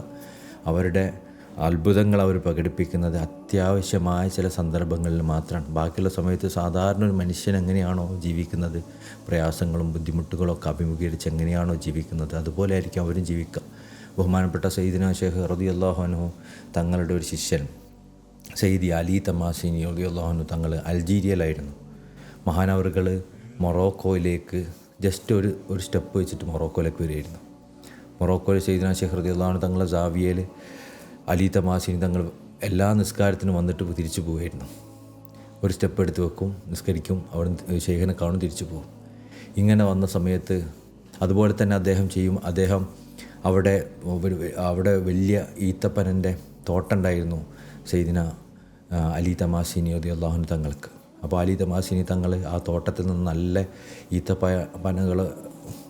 അവരുടെ അത്ഭുതങ്ങൾ അവർ പ്രകടിപ്പിക്കുന്നത് അത്യാവശ്യമായ ചില സന്ദർഭങ്ങളിൽ മാത്രമാണ്. ബാക്കിയുള്ള സമയത്ത് സാധാരണ ഒരു മനുഷ്യൻ എങ്ങനെയാണോ ജീവിക്കുന്നത്? പ്രയാസങ്ങളും ബുദ്ധിമുട്ടുകളൊക്കെ അഭിമുഖീകരിച്ച് എങ്ങനെയാണോ ജീവിക്കുന്നത്? അതുപോലെ ആയിരിക്കും അവരും ജീവിക്കുക. ബഹുമാനപ്പെട്ട സയ്യിദിന ഷെയ്ഖ് റതി അള്ളാഹുനു തങ്ങളുടെ ഒരു ശിഷ്യൻ സയ്യിദി അലി തമാസിനി റതി അള്ളാഹുനു തങ്ങൾ അൾജീരിയയിലായിരുന്നു മഹാനവറുകൾ മൊറോക്കോയിലേക്ക് ജസ്റ്റ് ഒരു ഒരു സ്റ്റെപ്പ് വെച്ചിട്ട് മൊറോക്കോയിലേക്ക് വരികയായിരുന്നു. മൊറോക്കോയിൽ ചെയ്തിന അള്ളാഹുനു തങ്ങളെ ജാവിയയിൽ അലി തമാസിനി തങ്ങൾ എല്ലാ നിസ്കാരത്തിനും വന്നിട്ട് തിരിച്ചു പോവുമായിരുന്നു ഒരു സ്റ്റെപ്പ് എടുത്ത് വെക്കും നിസ്കരിക്കും അവിടെ ശേഖരനെ കാണും തിരിച്ചു പോകും ഇങ്ങനെ വന്ന സമയത്ത് അതുപോലെ തന്നെ അദ്ദേഹം ചെയ്യും. അദ്ദേഹം അവിടെ അവിടെ വലിയ ഈത്തപ്പനന്റെ തോട്ടുണ്ടായിരുന്നു സെയ്ദിന അലി തമാസിനി അതി അള്ളാഹുൻ തങ്ങൾക്ക്. അപ്പോൾ അലി തമാസിനി തങ്ങൾ ആ തോട്ടത്തിൽ നിന്ന് നല്ല ഈത്തപ്പ പനകൾ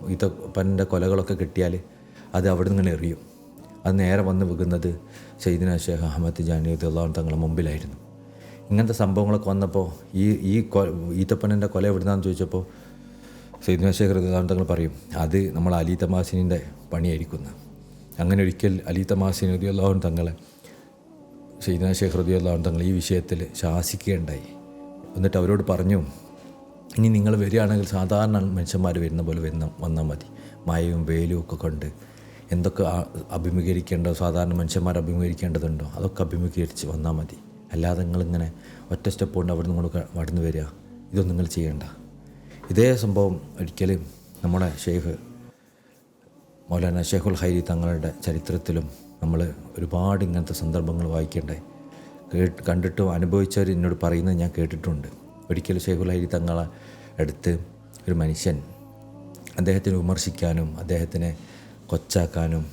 ഈത്തപ്പനന്റെ കൊലകളൊക്കെ കിട്ടിയാൽ അത് അവിടെ നിന്ന് ഇങ്ങനെ എറിയും. അത് നേരെ വന്ന് വെക്കുന്നത് സയ്യിദിന ഷേഖ് അഹമ്മദ് ജാനിയുദ്ദാൻ തങ്ങളുടെ മുമ്പിലായിരുന്നു. ഇങ്ങനത്തെ സംഭവങ്ങളൊക്കെ വന്നപ്പോൾ ഈ ഈ കൊ ഈത്തപ്പനന്റെ കൊല എവിടുന്നാന്ന് ചോദിച്ചപ്പോൾ സയ്യിദിന ഷേഖ് അള്ളാഹു തങ്ങൾ പറയും അത് നമ്മൾ അലി തമാസിനിന്റെ പണിയായിരിക്കുന്നു. അങ്ങനെ ഒരിക്കൽ അലി തമാസിനി റതി തങ്ങളെ സയ്യിദിന ഷേഖ് അള്ളാഹു തങ്ങൾ ഈ വിഷയത്തിൽ ശാസിക്കുകയുണ്ടായി. എന്നിട്ട് അവരോട് പറഞ്ഞു ഇനി നിങ്ങൾ വരികയാണെങ്കിൽ സാധാരണ മനുഷ്യന്മാർ വരുന്ന പോലെ വരുന്ന വന്നാൽ മതി. മയവും വെയിലും ഒക്കെ കൊണ്ട് എന്തൊക്കെ അഭിമുഖീകരിക്കേണ്ടോ സാധാരണ മനുഷ്യന്മാർ അഭിമുഖീകരിക്കേണ്ടതുണ്ടോ? അതൊക്കെ അഭിമുഖീകരിച്ച് വന്നാൽ മതി. അല്ലാതെ നിങ്ങളിങ്ങനെ ഒറ്റ സ്റ്റെപ്പ് കൊണ്ട് അവിടെ നിങ്ങൾ വടന്നു വരിക ഇതൊന്നും നിങ്ങൾ ചെയ്യേണ്ട. ഇതേ സംഭവം ഒരിക്കലും നമ്മുടെ ഷെയ്ഖ് മൗലാന ഷെയ്ഖുൽ ഹൈരി തങ്ങളുടെ ചരിത്രത്തിലും നമ്മൾ ഒരുപാട് ഇങ്ങനത്തെ സന്ദർഭങ്ങൾ വായിക്കേണ്ടായി കേട്ട് കണ്ടിട്ടും അനുഭവിച്ചവർ എന്നോട് പറയുന്നത് ഞാൻ കേട്ടിട്ടുണ്ട്. ഒരിക്കൽ ഷെയ്ഖുൽ ഹൈരി തങ്ങളെ അടുത്ത് ഒരു മനുഷ്യൻ അദ്ദേഹത്തിനെ വിമർശിക്കാനും അദ്ദേഹത്തിനെ കൊച്ചാക്കാനും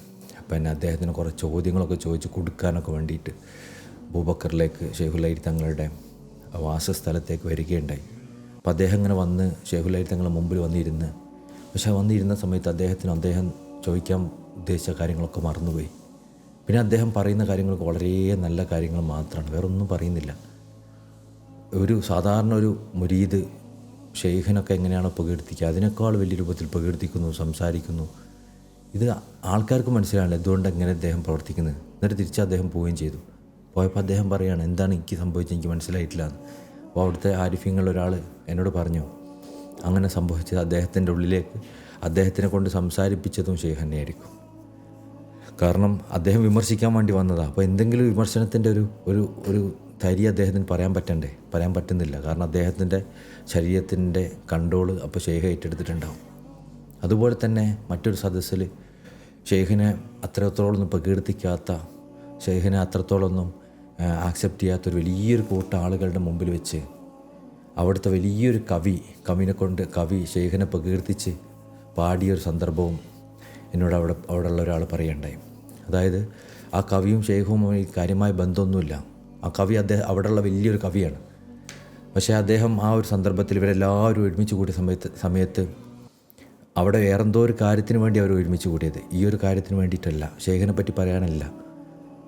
പിന്നെ അദ്ദേഹത്തിന് കുറേ ചോദ്യങ്ങളൊക്കെ ചോദിച്ച് കൊടുക്കാനൊക്കെ വേണ്ടിയിട്ട് ഭൂബക്കറിലേക്ക് ഷെയ്ഖുലൈരി തങ്ങളുടെ വാസസ്ഥലത്തേക്ക് വരികയുണ്ടായി. അപ്പോൾ അദ്ദേഹം ഇങ്ങനെ വന്ന് ഷെയ്ഖുലൈരി തങ്ങളുടെ മുമ്പിൽ വന്നിരുന്ന്. പക്ഷേ വന്നിരുന്ന സമയത്ത് അദ്ദേഹത്തിന് അദ്ദേഹം ചോദിക്കാൻ ഉദ്ദേശിച്ച കാര്യങ്ങളൊക്കെ മറന്നുപോയി. പിന്നെ അദ്ദേഹം പറയുന്ന കാര്യങ്ങളൊക്കെ വളരെ നല്ല കാര്യങ്ങൾ മാത്രമാണ്. വേറൊന്നും പറയുന്നില്ല. ഒരു സാധാരണ ഒരു മുരീദ് ഷെയ്ഖിനൊക്കെ എങ്ങനെയാണോ പുകയെടുത്തിക്കുക അതിനേക്കാൾ വലിയ രൂപത്തിൽ പുകയെടുത്തിക്കുന്നു സംസാരിക്കുന്നു. ഇത് ആൾക്കാർക്ക് മനസ്സിലാവില്ല എന്തുകൊണ്ട് എങ്ങനെ അദ്ദേഹം പ്രവർത്തിക്കുന്നത്. എന്നിട്ട് തിരിച്ച് അദ്ദേഹം പോവുകയും ചെയ്തു. പോയപ്പോൾ അദ്ദേഹം പറയുകയാണ് എന്താണ് എനിക്ക് സംഭവിച്ചത്? എനിക്ക് മനസ്സിലായിട്ടില്ല അപ്പോൾ അവിടുത്തെ ആരിഫ്യങ്ങളിൽ ഒരാൾ എന്നോട് പറഞ്ഞു അങ്ങനെ സംഭവിച്ചത് അദ്ദേഹത്തിന്റെ ഉള്ളിലേക്ക് അദ്ദേഹത്തിനെ കൊണ്ട് സംസാരിപ്പിച്ചതും ഷെയ്ഖ് തന്നെയായിരിക്കും. കാരണം അദ്ദേഹം വിമർശിക്കാൻ വേണ്ടി വന്നതാണ് അപ്പോൾ എന്തെങ്കിലും വിമർശനത്തിന്റെ ഒരു ഒരു ഒരു തരി അദ്ദേഹത്തിന് പറയാൻ പറ്റണ്ടേ? പറയാൻ പറ്റുന്നില്ല. കാരണം അദ്ദേഹത്തിന്റെ ശരീരത്തിന്റെ കൺട്രോൾ അപ്പോൾ ഷെയ്ഖ് ഏറ്റെടുത്തിട്ടുണ്ടാവും. അതുപോലെ തന്നെ മറ്റൊരു സദസ്സിൽ ഷെയ്ഖിനെ അത്രത്തോളൊന്നും പ്രകീർത്തിക്കാത്ത ഷെയ്ഖിനെ അത്രത്തോളൊന്നും ആക്സെപ്റ്റ് ചെയ്യാത്തൊരു വലിയൊരു കൂട്ടം ആളുകളുടെ മുമ്പിൽ വെച്ച് അവിടുത്തെ വലിയൊരു കവി കവിനെ കൊണ്ട് കവി ഷെയ്ഖിനെ പ്രകീർത്തിച്ച് പാടിയൊരു സന്ദർഭവും എന്നോട് അവിടെ അവിടെയുള്ള ഒരാൾ പറയുണ്ടായി. അതായത് ആ കവിയും ഷെയ്ഖുമായി കാര്യമായ ബന്ധമൊന്നുമില്ല. ആ കവി അദ്ദേഹം അവിടെയുള്ള വലിയൊരു കവിയാണ്. പക്ഷേ അദ്ദേഹം ആ ഒരു സന്ദർഭത്തിൽ ഇവരെല്ലാവരും ഒരുമിച്ച് കൂടിയ സമയത്ത് സമയത്ത് അവിടെ വേറെന്തോ ഒരു കാര്യത്തിന് വേണ്ടി അവർ ഒരുമിച്ച് കൂടിയത്. ഈ ഒരു കാര്യത്തിന് വേണ്ടിയിട്ടല്ല. ഷെയ്ഖിനെ പറ്റി പറയാനല്ല.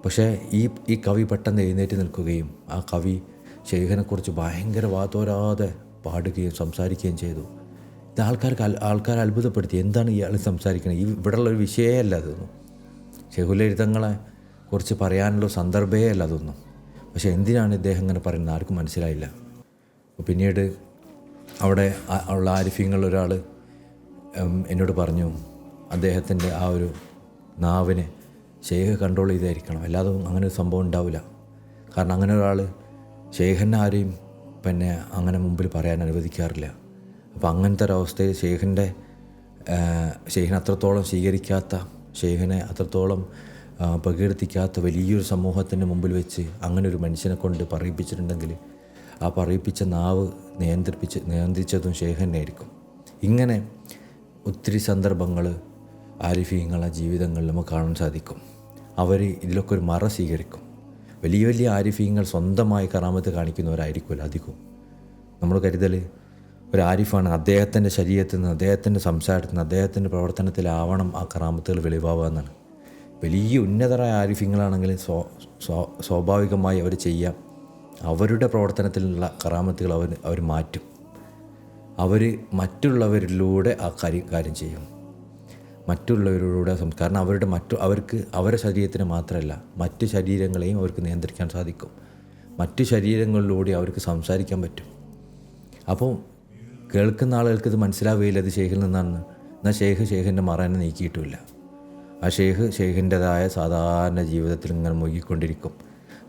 പക്ഷേ ഈ ഈ കവി പെട്ടെന്ന് എഴുന്നേറ്റ് നിൽക്കുകയും ആ കവി ഷെയ്ഖിനെക്കുറിച്ച് ഭയങ്കര വാതോരാതെ പാടുകയും സംസാരിക്കുകയും ചെയ്തു. ആൾക്കാർക്ക് ആൾക്കാർ അത്ഭുതപ്പെടുത്തി. എന്താണ് ഇയാൾ സംസാരിക്കുന്നത് ഈ ഇവിടെയുള്ള ഒരു വിഷയമല്ല അതൊന്നും. ശഹുലരിതങ്ങളെ കുറിച്ച് പറയാനുള്ള സന്ദർഭമേ അല്ല അതൊന്നും. പക്ഷേ എന്തിനാണ് ഇദ്ദേഹം ഇങ്ങനെ പറയുന്നത്? ആർക്കും മനസ്സിലായില്ല. പിന്നീട് അവിടെ ഉള്ള ആരിഫ്യങ്ങൾ ഒരാൾ എന്നോട് പറഞ്ഞു അദ്ദേഹത്തിന്റെ ആ ഒരു നാവിനെ ഷെയ്ഖ് കൺട്രോൾ ചെയ്തായിരിക്കണം. അല്ലാതെ അങ്ങനെ ഒരു സംഭവം ഉണ്ടാവില്ല. കാരണം അങ്ങനെ ഒരാൾ ഷെയ്ഖിനെ ആരെയും പിന്നെ അങ്ങനെ മുമ്പിൽ പറയാൻ അനുവദിക്കാറില്ല. അപ്പോൾ അങ്ങനത്തെ ഒരവസ്ഥയിൽ ഷെയ്ഖിന്റെ ഷെയ്ഖിനെ അത്രത്തോളം സ്വീകരിക്കാത്ത ഷെയ്ഖിനെ അത്രത്തോളം പ്രകീർത്തിക്കാത്ത വലിയൊരു സമൂഹത്തിന്റെ മുമ്പിൽ വെച്ച് അങ്ങനെ ഒരു മനുഷ്യനെ കൊണ്ട് പറയിപ്പിച്ചിട്ടുണ്ടെങ്കിൽ ആ പറയിപ്പിച്ച നാവ് നിയന്ത്രിപ്പിച്ച് നിയന്ത്രിച്ചതും ഷെയ്ഖന്നെ ആയിരിക്കും ഇങ്ങനെ ഒത്തിരി സന്ദർഭങ്ങൾ ആരിഫീങ്ങളെ ജീവിതങ്ങളിൽ നമുക്ക് കാണാൻ സാധിക്കും. അവർ ഇതിലൊക്കെ ഒരു മറ സ്വീകരിക്കും. വലിയ വലിയ ആരിഫീങ്ങൾ സ്വന്തമായി കറാമത്ത് കാണിക്കുന്നവരായിരിക്കുമല്ലോ അധികവും. നമ്മൾ കരുതൽ ഒരു ആരിഫാണ്. അദ്ദേഹത്തിന്റെ ശരീരത്തിൽ നിന്ന് അദ്ദേഹത്തിന്റെ സംസാരത്തിൽ നിന്ന് അദ്ദേഹത്തിന്റെ പ്രവർത്തനത്തിലാവണം ആ കറാമത്തുകൾ വെളിവാവുക എന്നാണ്. വലിയ ഉന്നതരായ ആരിഫ്യങ്ങളാണെങ്കിൽ സ്വ സ്വ- സ്വാഭാവികമായി അവർ ചെയ്യാം അവരുടെ പ്രവർത്തനത്തിലുള്ള കറാമത്തുകൾ അവർ അവർ മാറ്റും. അവർ മറ്റുള്ളവരിലൂടെ ആ കാര്യം കാര്യം ചെയ്യും. മറ്റുള്ളവരിലൂടെ കാരണം അവരുടെ മറ്റു അവർക്ക് അവരുടെ ശരീരത്തിന് മാത്രമല്ല മറ്റ് ശരീരങ്ങളെയും അവർക്ക് നിയന്ത്രിക്കാൻ സാധിക്കും. മറ്റു ശരീരങ്ങളിലൂടെ അവർക്ക് സംസാരിക്കാൻ പറ്റും. അപ്പോൾ കേൾക്കുന്ന ആളുകൾക്ക് ഇത് മനസ്സിലാവുകയില്ല അത് ഷെയ്ഖിൽ നിന്നാണ് എന്നാൽ ഷെയ്ഖ് ഷെയ്ഖിന്റെ മറനെ നീക്കിയിട്ടുമില്ല. ആ ഷെയ്ഖ് ഷെയ്ഖിന്റെതായ സാധാരണ ജീവിതത്തിൽ ഇങ്ങനെ മുഴുകിക്കൊണ്ടിരിക്കും.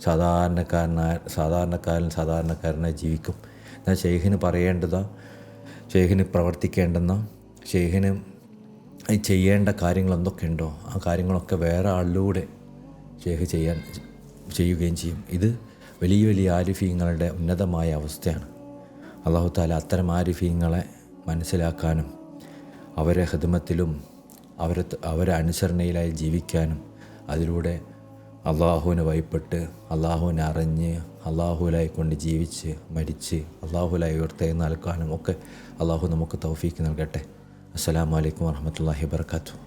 സാധാരണക്കാരനായ സാധാരണക്കാരൻ സാധാരണക്കാരനായി ജീവിക്കും. എന്നാൽ ഷെയ്ഖിന് പറയേണ്ടതോ ഷെയ്ഖിന് പ്രവർത്തിക്കേണ്ടെന്ന ഷെയ്ഖിന് ചെയ്യേണ്ട കാര്യങ്ങൾ എന്തൊക്കെയുണ്ടോ ആ കാര്യങ്ങളൊക്കെ വേറെ ആളിലൂടെ ഷെയ്ഖ് ചെയ്യാൻ ചെയ്യുകയും ചെയ്യും. ഇത് വലിയ വലിയ ആരിഫീങ്ങളുടെ ഉന്നതമായ അവസ്ഥയാണ്. അള്ളാഹു താല അത്തരം ആരിഫീങ്ങളെ മനസ്സിലാക്കാനും അവരെ ഹൃദമത്തിലും അവരെ അവരെ അനുസരണയിലായി ജീവിക്കാനും അതിലൂടെ അള്ളാഹുവിനെ വഴിപ്പെട്ട് അള്ളാഹുവിനെ അറിഞ്ഞ് അള്ളാഹുലായി കൊണ്ട് ജീവിച്ച് മരിച്ച് അള്ളാഹുലായി ഉയർത്തേ നൽകാനും ഒക്കെ അള്ളാഹു നമുക്ക് തൗഫീക്ക് നൽകട്ടെ. അസ്സാം അലൈക്കും വറഹമത്തല്ലാഹി വാബർക്കാത്തു